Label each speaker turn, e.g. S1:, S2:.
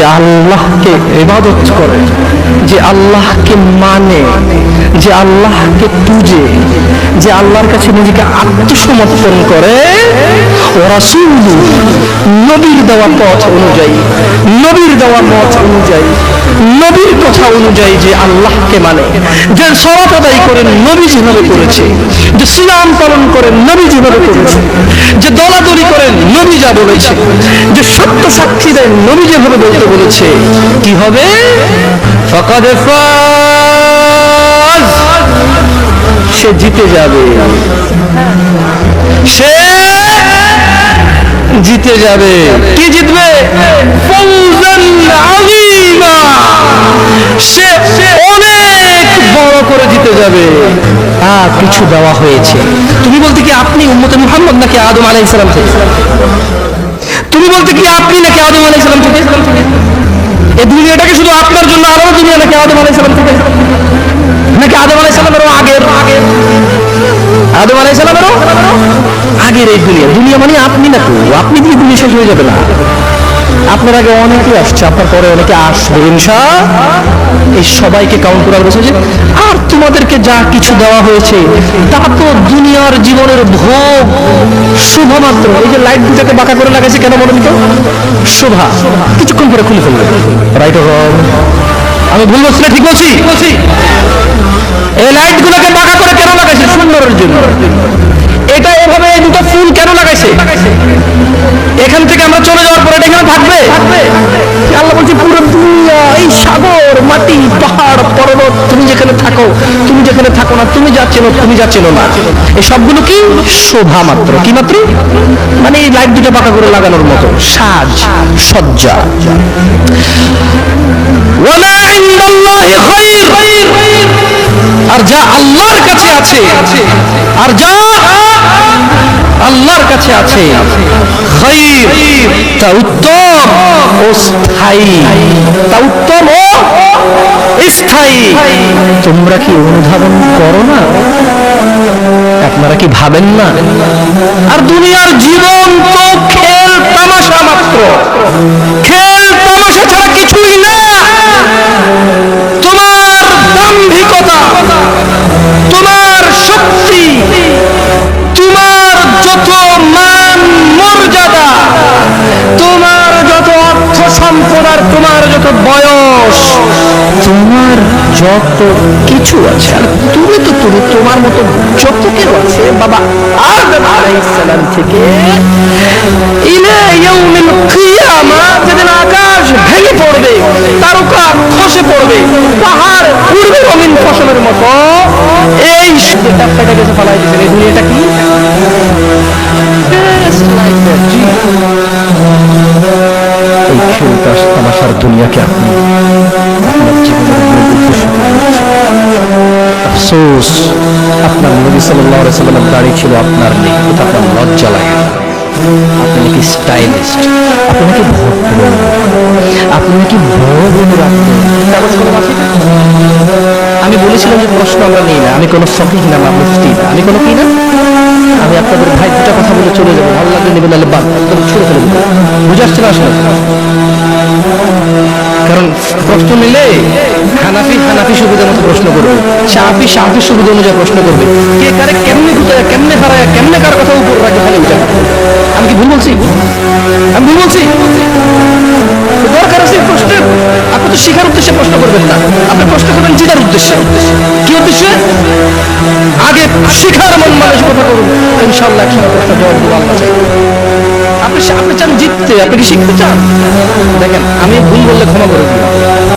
S1: যে আল্লাহকে ইবাদত করে, যে আল্লাহকে মানে যে আল্লাহকে পূজে, যে আল্লাহর কাছে নিজেকে আত্মসমর্পণ করে, ওরা নবীর দেওয়া পথ অনুযায়ী, নবীর দেওয়া পথ অনুযায়ী নবীর কথা অনুযায়ী যে আল্লাহকে মানে যে সরাত আদায় করেন নবী যেভাবে করেছে, যে সিয়াম পালন করেন নবী যেভাবে করেছে, যে দলাদলি করেন নবী যা বলেছে, যে সত্য সাক্ষী দেন নবী যেভাবে বলতে বলেছে, কি হবে? ফাকাদে সে জিতে যাবে। সে জিতে যাবে। কি জিতবে? ফৌজান সে অনেক বড় করে যাবে। আর কিছু দেওয়া হয়েছে। তুমি বলতে কি আপনি নাকি আদম থেকে? তুমি বলতে কি আপনি নাকি আদম থেকে? এই দুনিয়াটাকে শুধু আপনার জন্য আলাদা দুনিয়া নাকি আদম থেকে? নাকি আদম আলাইহিস সালামেরও আগের? আদম আগের এই দুনিয়া। দুনিয়া মানে আপনি না তো আপনি দিয়ে দুনিয়া শেষ হয়ে যাবে না। আপনার আগে অনেকে আসছে, আপনার পরে অনেকে আসবে ইনশা এই সবাইকে কাউন্ট করার বলছে যে আর তোমাদেরকে যা কিছু দেওয়া হয়েছে, তা তো দুনিয়ার জীবনের ভোগ। শুভমাত্র এই যে লাইট দুটাকে বাঁকা করে লাগাইছে, কেন বলুন তো? শোভা। কিছুক্ষণ পরে খুলে ফেলবে। রাইট আমি ভুল বলছি না, ঠিক বলছি? এই লাইট গুলোকে বাঁকা করে কেন লাগাইছে? সুন্দরের জন্য। মাটি পাহাড় পর্বত তুমি যেখানে থাকো, তুমি যেখানে থাকো না, তুমি যা চেনো, তুমি যা চেনো না। এই সবগুলো কি? শোভা মাত্র। কি মাত্র? মানে এই লাইট দুটো পাকা করে লাগানোর মতো। সাজ, সজ্জা। আর যা আল্লাহর কাছে আছে, আর যা আল্লাহর কাছে আছে তা উত্তম ও স্থায়ী। তা উত্তম ও তোমরা কি অনুধাবন করো না? আপনারা কি ভাবেন না? আর দুনিয়ার জীবন তো খেল তামাশা মাত্র। খেল তামাশা ছাড়া কিছুই না। তোমার দাম্ভিকতা, তোমার শক্তি, তোমার যত মান মর্যাদা, তোমার যত অর্থ সম্পদ আর তোমার যত বয়স, তোমার যত কিছু আছে, আর তুমি তো তুমি, তোমার মতো যত কেউ আছে, বাবা, আদম থেকে ইলা ইয়াউমিল কিয়ামা, যেদিন আকাশ ভেঙে পড়বে, তারকা খসে পড়বে, পাহাড় উড়বে রঙিন ফসলের মতো, এই ফেটে গেছে ফালাই দিয়েছেন এই দুনিয়াটা কি। এই তামাশার দুনিয়াকে আপনি আফসোস, আপনার নবী সাল্লাল্লাহু আলাইহি সাল্লামের দাড়ি ছিল আপনার নেই, এটা আপনার লজ্জা লাগে আপনি নাকি স্টাইলিস্ট, আপনি নাকি ভদ্র আপনি নাকি বড় আমি বলেছিলাম যে প্রশ্ন আমরা নিই না, আমি কোনো ফকির না বা মুফতি না। আমি কোনো কি না? আমি আপনাদের ভাই দুটা কথা বলে চলে যাব। ভালো লাগলে নেবেন নাহলে বাদ, একদম ছুড়ে ফেলে বুঝে আসছে না আসলে? প্রশ্ন নিলে হানাফি হানাফি সুবিধা মতো প্রশ্ন করবে। সাহাফি সাহাফি সুবিধা অনুযায়ী প্রশ্ন করবে। কে কারে কেমনে বুঝায়, কেমনে হারায়, কেমনে কার কথা উপর রাখে খালি বুঝা আমি কি ভুল বলছি? আমি ভুল বলছি? দরকার আছে প্রশ্নের। আপনি তো শিখার উদ্দেশ্যে প্রশ্ন করবেন না। আপনি প্রশ্ন করবেন জিতার উদ্দেশ্যে। কি উদ্দেশ্যে? আগে শিখার মন মানসিকতা করুন। ইনশাল্লাহ একসময় প্রশ্ন জবাব দেবো, আল্লাহ চাই। আপনি আপনি চান জিততে, আপনি কি শিখতে চান? দেখেন, আমি ভুল বললে ক্ষমা করে দিন